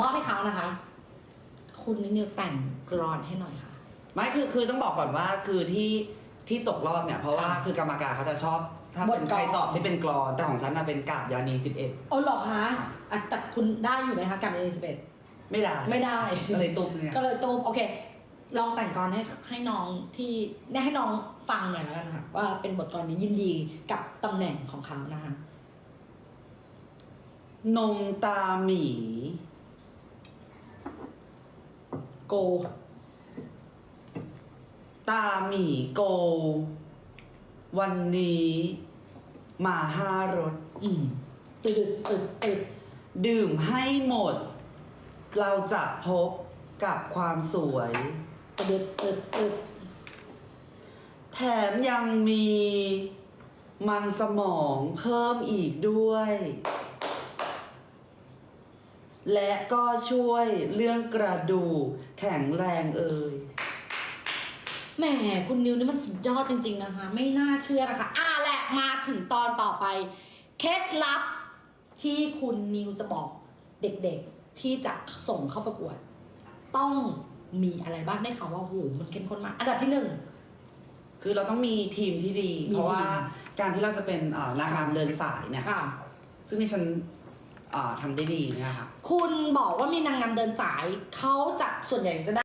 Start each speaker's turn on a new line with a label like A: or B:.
A: มอบให้เขานะคะ คุณนิวแต่งกรอนให้หน่อยค่ะ
B: ไม่คือคือต้องบอกก่อนว่าคือที่ที่ตกรอบเนี่ย เพราะว่า
A: ค่ะ
B: คือกรรมการเขาจะชอบ ถ้าเป็น
A: บทกลอน
B: ใครตอบที่เป็นกรอนแต่ของฉันน่ะเป็นกาบยานีสิบเอ็ด
A: เอาเหรอคะอะแต่คุณได้อยู่ไหมคะกับเอลิซาเบธ
B: ไม่ได้
A: ไม่ได้
B: ก็เลยตุ้มเนี่ย
A: ก็เลยตูมโอเค ลองแต่งกรให้ให้น้องที่เนี่ยให้น้องฟังหน่อยแล้วกันค่ะว่าเป็นบทกรนี้ยินดีกับตำแหน่งของเขานะคะ
B: นงตาหมี
A: โก
B: ตาหมีโก วันนี้มาห้ารถ
A: อืมตึดตึดตึด
B: ดื่มให้หมด เราจะพบกับความสวย
A: ตึดตึดตึด
B: แถมยังมี มันสมองเพิ่มอีกด้วย และก็ช่วยเรื่องกระดูกแข็งแรงเอ่ย
A: แหมคุณนิวนี่มันสุดยอดจริง ๆนะคะ ไม่น่าเชื่อนะคะอ่าแหละมาถึงตอนต่อไป เคล็ดลับที่คุณนิวจะบอกเด็กๆที่จะส่งเข้าประกวด ต้องมีอะไรบ้างได้ข่าวว่าโอ้โหมันเข้มข้นมาก อันดับที่หนึ่ง
B: คือเราต้องมีทีมที่ดี
A: มี
B: เพราะว่า
A: ทีม
B: การที่เราจะเป็นอ่านางงามเดินสายเนี่ย
A: ค่ะ
B: ซึ่งนี่ฉัน อ่าทำได้ดีเนะคะ
A: คุณบอกว่ามีนางงามเดินสายเขาจะส่วนใหญ่จะได้